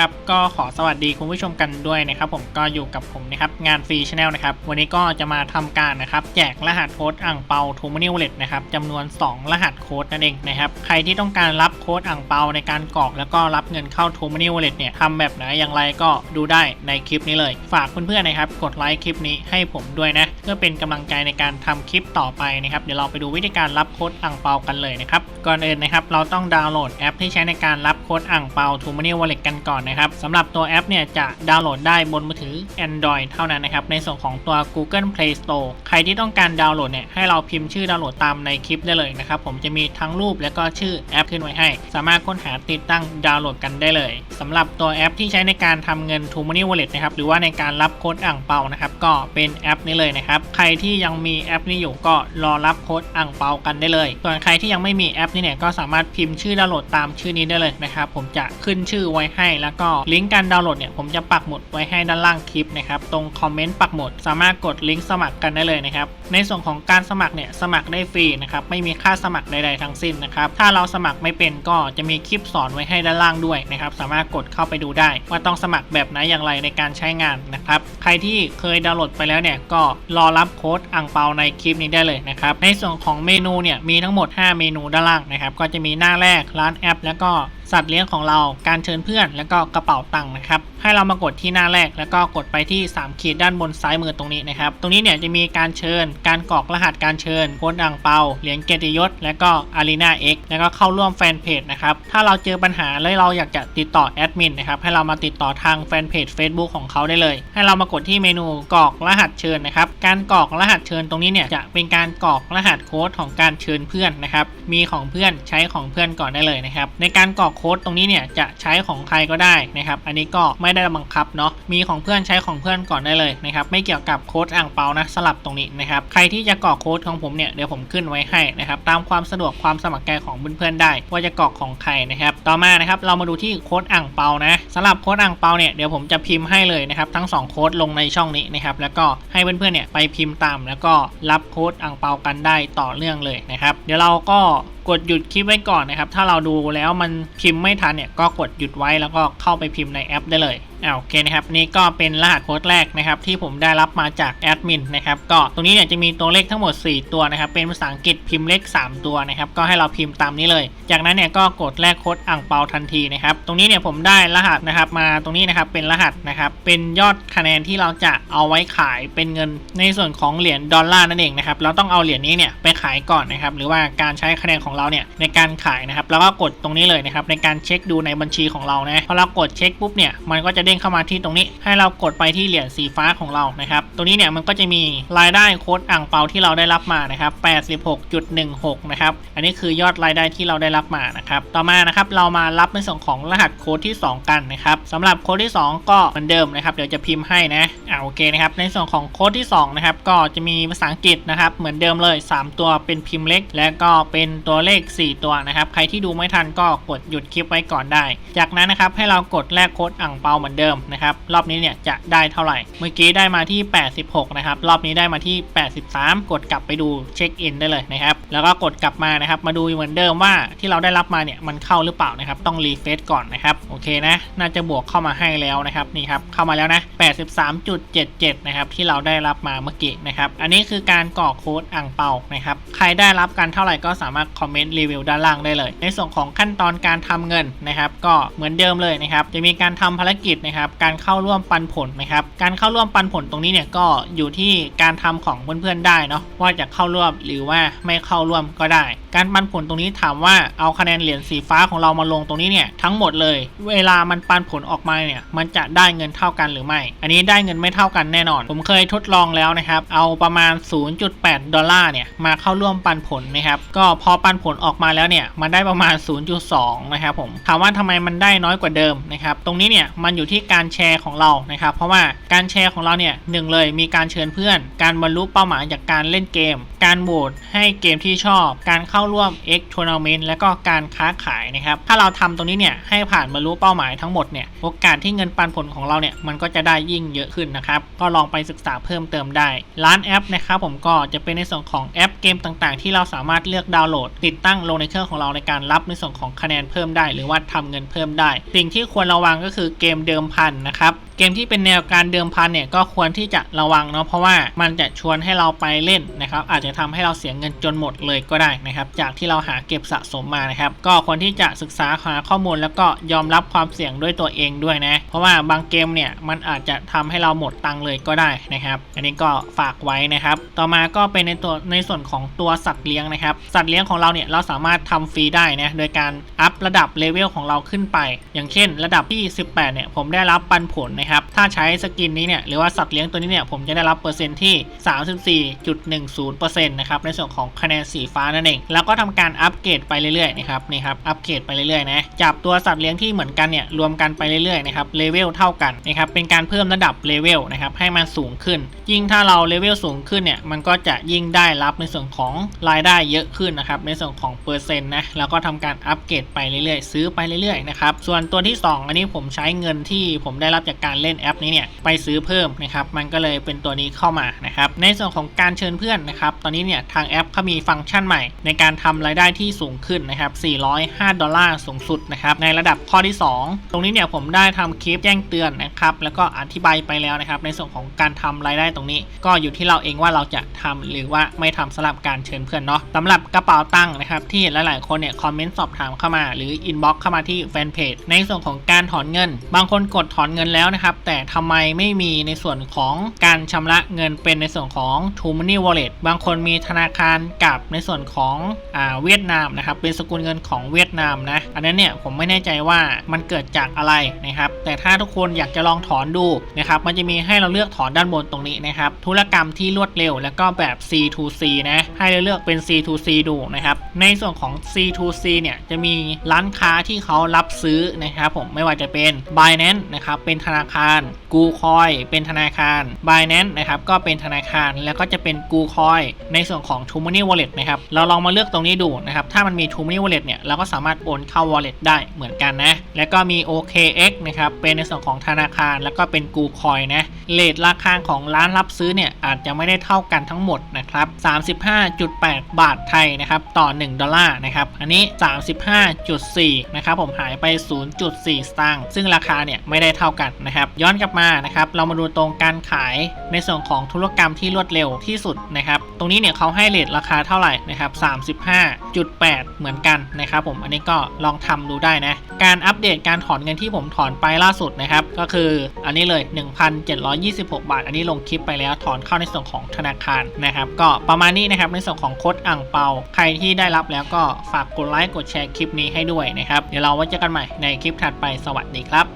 ครับก็ขอสวัสดีคุณผู้ชมกันด้วยนะครับผมก็อยู่กับผมนะครับงานฟรีชาแนลนะครับวันนี้ก็จะมาทำการนะครับแจกรหัสโค้ดอ่างเปาทูมานิวเลตนะครับจำนวน 2 รหัสโค้ดนั่นเองนะครับใครที่ต้องการรับโค้ดอ่างเปาในการกรอกแล้วก็รับเงินเข้าทูมานิวเลตเนี่ยทำแบบไหนอย่างไรก็ดูได้ในคลิปนี้เลย ฝากเพื่อนๆนะครับกดไลค์คลิปนี้ให้ผมด้วยนะเพื่อเป็นกำลังใจในการทำคลิปต่อไปนะครับเดี๋ยวเราไปดูวิธีการรับโค้ดอ่างเปากันเลยนะครับ ก่อนอื่นนะครับเราต้องดาวน์โหลดแอปที่ใช้ในการรับโค้ดอ่างเปาทูมานิวอลเล็ตกันก่อนนะครับสำหรับตัวแอปเนี่ยจะดาวน์โหลดได้บนมือถือ Android เท่านั้นนะครับในส่วนของตัว Google Play Store ใครที่ต้องการดาวน์โหลดเนี่ยให้เราพิมพ์ชื่อดาวน์โหลดตามในคลิปได้เลยนะครับผมจะมีทั้งรูปและก็ชื่อแอปขึ้นไว้ให้ สามารถค้นหาติดตั้งดาวน์โหลดกันได้เลยสำหรับตัวแอปที่ใช้ในการทำเงิน t o Money Wallet นะครับหรือว่าในการรับโค้ดอ่างเปานะครับก็เป็นแอปนี้เลยนะครับใครที่ยังมีแอปนี้อยู่ก็รอรับโค้ดอ่างเปากันได้เลย ส่วนใครที่ยังไม่มีแอปนี้เนี่ยก็สามารถพิมพ์ชื่อดาวน์โหลดตามชื่อนี้ได้เลยนะครับ ผมจะขึ้นชื่อไว้ให้ แล้วก็ลิงก์การดาวน์โหลดเนี่ยผมจะปักหมุดไว้ให้ด้านล่างคลิปนะครับ ตรงคอมเมนต์ปักหมุดสามารถกดลิงก์สมัครกันได้เลยนะครับ ในส่วนของการสมัครเนี่ยสมัครได้ฟรีนะครับไม่มีค่าสมัครใดๆทั้งสิ้นนะครับ ถ้าเราสมัครไม่เป็นก็จะมีคลิปสอนไว้ให้ด้านล่างด้วยนะครับ สามารถกดเข้าไปดูได้ ว่าต้องสมัครแบบไหนอย่างไรในการใช้งานนะครับ ใครที่เคยดาวน์โหลดไปแล้วเนี่ยก็รอรับโค้ดอ่างเปาในคลิปนี้ได้เลยนะครับ ในส่วนของเมนูเนี่ยมีทั้งหมด 5 เมนูด้านล่างนะครับ ก็จะมีหน้าแรกร้านแอป แล้วก็ สัตว์เลี้ยงของเราการเชิญเพื่อน แล้วก็กระเป๋าตังค์นะครับ ให้เรามากดที่หน้าแรก แล้วก็กดไปที่ 3 ขีดด้านบนซ้ายมือตรงนี้นะครับ ตรงนี้เนี่ยจะมีการเชิญ การกรอกรหัสการเชิญโค้ดอ่างเปาเหรียญเกียรติยศ แล้วก็อารีนาเอ็กแล้วก็เข้าร่วมแฟนเพจนะครับ ถ้าเราเจอปัญหาแล้วเราอยากจะติดต่อแอดมินนะครับ ให้เรามาติดต่อทางแฟนเพจ Facebook ของเขาได้เลย ให้เรามากดที่เมนูกรอกรหัสเชิญนะครับ การกรอกรหัสเชิญตรงนี้เนี่ยจะเป็นการกรอกรหัสโค้ดของการเชิญเพื่อนนะครับ มีของเพื่อนใช้ของเพื่อนก่อนได้เลยนะครับ ในการกรอกโค้ดตรงนี้เนี่ยจะใช้ของใครก็ได้นะครับ อันนี้ก็ไม่ได้บังคับเนาะ มีของเพื่อนใช้ของเพื่อนก่อนได้เลยนะครับ ไม่เกี่ยวกับโค้ดอ่างเปานะสลับตรงนี้นะครับ ใครที่จะกรอกโค้ดของผมเนี่ยเดี๋ยวผมขึ้นไว้ให้นะครับ ตามความสะดวกความสมัครใจของเพื่อนๆได้ ว่าจะกรอกของใครนะครับ ต่อมานะครับเรามาดูที่โค้ดอ่างเปานะสำหรับโค้ดอ่างเปาเนี่ยเดี๋ยวผมจะพิมพ์ให้เลยนะครับทั้งสองโค้ดลงในช่องนี้นะครับแล้วก็ให้เพื่อนๆเนี่ยไปพิมพ์ตาม แล้วก็รับโค้ดอ่างเปากันได้ต่อเนื่องเลยนะครับ เดี๋ยวเราก็กดหยุดคลิปไว้ก่อนนะครับ ถ้าเราดูแล้วมันพิมพ์ไม่ทันเนี่ยก็กดหยุดไว้แล้วก็เข้าไปพิมพ์ในแอปได้เลย อ่าโอเคนะครับนี่ก็เป็นรหัสโค้ดแรกนะครับที่ผมได้รับมาจากแอดมินนะครับก็ตรงนี้เนี่ยจะมีตัวเลขทั้งหมด 4 ตัวนะครับเป็นภาษาอังกฤษพิมพ์เลข 3 ตัวนะครับก็ให้เราพิมพ์ตามนี้เลย จากนั้นเนี่ยก็กดแลกโค้ดอ่างเปาทันทีนะครับตรงนี้เนี่ยผมได้รหัสนะครับมาตรงนี้นะครับเป็นรหัสนะครับเป็นยอดคะแนนที่เราจะเอาไว้ขายเป็นเงินในส่วนของเหรียญดอลลาร์นั่นเองนะครับเราต้องเอาเหรียญนี้เนี่ยไปขายก่อนนะครับหรือว่าการใช้คะแนนของเราเนี่ยในการขายนะครับแล้วก็กดตรงนี้เลยนะครับในการเช็คดูในบัญชีของเรานะพอเรากดเช็คปุ๊บเนี่ยมันก็จะเด้งเข้ามาที่ตรงนี้ ให้เรากดไปที่เหรียญสีฟ้าของเรานะครับตรงนี้เนี่ยมันก็จะมีรายได้โค้ดอ่างเปาที่เราได้รับมานะครับ86.16 นะครับอันนี้คือยอดรายได้ที่เราได้รับมานะครับต่อมานะครับเรามารับในส่วนของรหัสโค้ดที่ 2 กันนะครับสำหรับโค้ดที่ 2 ก็เหมือนเดิมนะครับเดี๋ยวจะพิมพ์ให้นะอ่าโอเคนะครับในส่วนของโค้ดที่2นะครับก็จะมีภาษาอังกฤษนะครับเหมือนเดิมเลย 3 ตัวเป็นพิมพ์เล็ก และก็เป็นตัวเลข 4 ตัวนะครับใครที่ดูไม่ทันก็กดหยุดคลิปไว้ก่อนได้ จากนั้นนะครับให้เรากดแลกโค้ดอ่างเปาเหมือนเดิมนะครับรอบนี้เนี่ยจะได้เท่าไหร่ เมื่อกี้ได้มาที่ 86 นะครับรอบนี้ได้มาที่ 83 กดกลับไปดูเช็คอินได้เลยนะครับแล้วก็กดกลับมานะครับมาดูเหมือนเดิมว่าที่เราได้รับมาเนี่ยมันเข้าหรือเปล่านะครับต้องรีเฟซก่อนนะครับโอเคนะน่าจะบวกเข้ามาให้แล้วนะครับนี่ครับเข้ามาแล้วนะ 83.77 นะครับที่เราได้รับมาเมื่อกี้นะครับอันนี้คือการกรอกโค้ดอ่างเปานะครับใครได้รับกันเท่าไหร่ก็สามารถคอมเมนต์รีวิวด้านล่างได้เลย ในส่วนของขั้นตอนการทำเงินนะครับก็เหมือนเดิมเลยนะครับจะมีการทำภารกิจนะครับ การเข้าร่วมปันผลนะครับ การเข้าร่วมปันผลตรงนี้เนี่ยก็อยู่ที่การทำของเพื่อนๆได้เนาะว่าจะเข้าร่วมหรือว่าไม่เข้าร่วมก็ได้ การปันผลตรงนี้ถามว่าเอาคะแนนเหรียญสีฟ้าของเรามาลงตรงนี้เนี่ยทั้งหมดเลย เวลามันปันผลออกมาเนี่ยมันจะได้เงินเท่ากันหรือไม่ อันนี้ได้เงินไม่เท่ากันแน่นอน ผมเคยทดลองแล้วนะครับ เอาประมาณ 0.8 ดอลลาร์เนี่ยมาเข้าร่วมปันผลนะครับ ก็พอปันผลออกมาแล้วเนี่ยมันได้ประมาณ 0.2 นะครับผม ถามว่าทำไมมันได้น้อยกว่าเดิมนะครับ ตรงนี้เนี่ยมันอยู่ที่การแชร์ของเรานะครับ เพราะว่าการแชร์ของเราเนี่ยหนึ่งเลยมีการเชิญเพื่อน การบรรลุเป้าหมายจากการเล่นเกม การโหวตให้เกมที่ชอบ การเข้าาร่วม X Tournament และก็การค้าขายนะครับ ถ้าเราทำตรงนี้เนี่ยให้ผ่านบรรลุเป้าหมายทั้งหมดเนี่ยโอกาสที่เงินปันผลของเราเนี่ยมันก็จะได้ยิ่งเยอะขึ้นนะครับ ก็ลองไปศึกษาเพิ่มเติมได้ ร้านแอปนะครับผมก็จะเป็นในส่วนของแอปเกมต่างๆ ที่เราสามารถเลือกดาวน์โหลด ติดตั้งลงในเครื่องของเราในการรับในส่วนของคะแนนเพิ่มได้ หรือว่าทำเงินเพิ่มได้ สิ่งที่ควรระวังก็คือเกมเดิมพันนะครับเกมที่เป็นแนวการเดิมพันเนี่ยก็ควรที่จะระวังเนาะเพราะว่ามันจะชวนให้เราไปเล่นนะครับอาจจะทำให้เราเสียเงินจนหมดเลยก็ได้นะครับจากที่เราหาเก็บสะสมมานะครับก็ควรที่จะศึกษาหาข้อมูล แล้วก็ยอมรับความเสี่ยงด้วยตัวเองด้วยนะเพราะว่าบางเกมเนี่ยมันอาจจะทำให้เราหมดตังเลยก็ได้นะครับ อันนี้ก็ฝากไว้นะครับ ต่อมาก็เป็นในตัวในส่วนของตัวสัตว์เลี้ยงนะครับ สัตว์เลี้ยงของเราเนี่ยเราสามารถทำฟรีได้นะโดยการอัพระดับเลเวลของเราขึ้นไป อย่างเช่น ระดับที่ 18เนี่ยผมได้รับปันผลนะครับถ้าใช้สกินนี้เนี่ยหรือว่าสัตว์เลี้ยงตัวนี้เนี่ยผมจะได้รับเปอร์เซ็นต์ที่ 34.10%นะครับในส่วนของคะแนนสีฟ้านั่นเอง แล้วก็ทำการอัปเกรดไปเรื่อยๆนะครับนี่ครับอัปเกรดไปเรื่อยๆนะจับตัวสัตว์เลี้ยงที่เหมือนกันเนี่ยรวมกันไปเรื่อยๆนะครับเลเวลเท่ากันนะครับเป็นการเพิ่มระดับเลเวลนะครับให้มันสูงขึ้น ยิ่งถ้าเราเลเวลสูงขึ้นเนี่ยมันก็จะยิ่งได้รับในส่วนของรายได้เยอะขึ้นนะครับในส่วนของเปอร์เซ็นต์นะแล้วก็ทำการอัปเกรดไปเรื่อยๆ ซื้อไปเรื่อยๆนะครับส่วนตัวที่ 2 อันนี้ผมใช้เงินที่ผมได้รับจากการเล่นแอปนี้เนี่ยไปซื้อเพิ่มนะครับมันก็เลยเป็นตัวนี้เข้ามานะครับในส่วนของการเชิญเพื่อนนะครับตอนนี้เนี่ยทางแอปเขามีฟังก์ชันใหม่ ในการทำรายได้ที่สูงขึ้นนะครับ 405 ดอลลาร์สูงสุดนะครับในระดับข้อที่ 2 ตรงนี้เนี่ยผมได้ทำคลิปแจ้งเตือนนะครับแล้วก็อธิบายไปแล้วนะครับในส่วนของการทำรายได้ตรงนี้ ก็อยู่ที่เราเองว่าเราจะทำหรือว่าไม่ทำสำหรับการเชิญเพื่อนเนาะสำหรับกระเป๋าตังค์นะครับที่หลายๆคนเนี่ยคอมเมนต์สอบถามเข้ามาหรืออินบ็อกซ์เข้ามาที่แฟนเพจในส่วนของการถอนเงิน บางคนกดถอนเงินแล้วนะครับแต่ทำไมไม่มีในส่วนของการชำระเงินเป็นในส่วนของ t o Money Wallet บางคนมีธนาคารกับในส่วนของอ่าเวียดนามนะครับ เป็นสกุลเงินของเวียดนามนะ อันนั้นเนี่ยผมไม่แน่ใจว่ามันเกิดจากอะไรนะครับ แต่ถ้าทุกคนอยากจะลองถอนดูนะครับ มันจะมีให้เราเลือกถอนด้านบนตรงนี้นะครับ ธุรกรรมที่รวดเร็ว แล้วก็แบบ C2C นะ ให้เราเลือกเป็น C2C ดูนะครับ ในส่วนของ C2C เนี่ยจะมีร้านค้าที่เขารับซื้อนะครับผม ไม่ว่าจะเป็น Binance นะครับ เป็นธนาคาร g o c o i เป็นธนาคาร Binance นะครับก็เป็นธนาคารแล้วก็จะเป็น g o c o i ในส่วนของ t o Money Wallet นะครับเราลองมาเลือกตรงนี้ดูนะครับถ้ามันมี t o Money Wallet เนี่ยเราก็สามารถโอนเข้า Wallet ได้เหมือนกันนะแล้วก็มี OKX นะครับเป็นในส่วนของธนาคารแล้วก็เป็น g o c o i นะเลทราคาของร้านรับซื้อเนี่ยอาจจะไม่ได้เท่ากันทั้งหมดนะครับ35.8 บาทไทยนะครับต่อ 1 ดอลลาร์นะครับอันนี้ 35.4นะครับผมหายไป 0.4 สตางค์ซึ่งราคาเนี่ยไม่ได้เท่ากันนะครับย้อนกลับมานะครับเรามาดูตรงการขายในส่วนของธุรกรรมที่รวดเร็วที่สุดนะครับตรงนี้เนี่ยเขาให้เลทราคาเท่าไหร่นะครับ35.8 เหมือนกันนะครับผมอันนี้ก็ลองทำดูได้นะการอัปเดตการถอนเงินที่ผมถอนไปล่าสุดนะครับก็คืออันนี้เลย 1,726 บาท อันนี้ลงคลิปไปแล้วถอนเข้าในส่วนของธนาคารนะครับก็ประมาณนี้นะครับในส่วนของโค้ดอ่างเปา ใครที่ได้รับแล้วก็ฝากกดไลค์กดแชร์คลิปนี้ให้ด้วยนะครับเดี๋ยวเราไว้เจอกันใหม่ในคลิปถัดไปสวัสดีครับ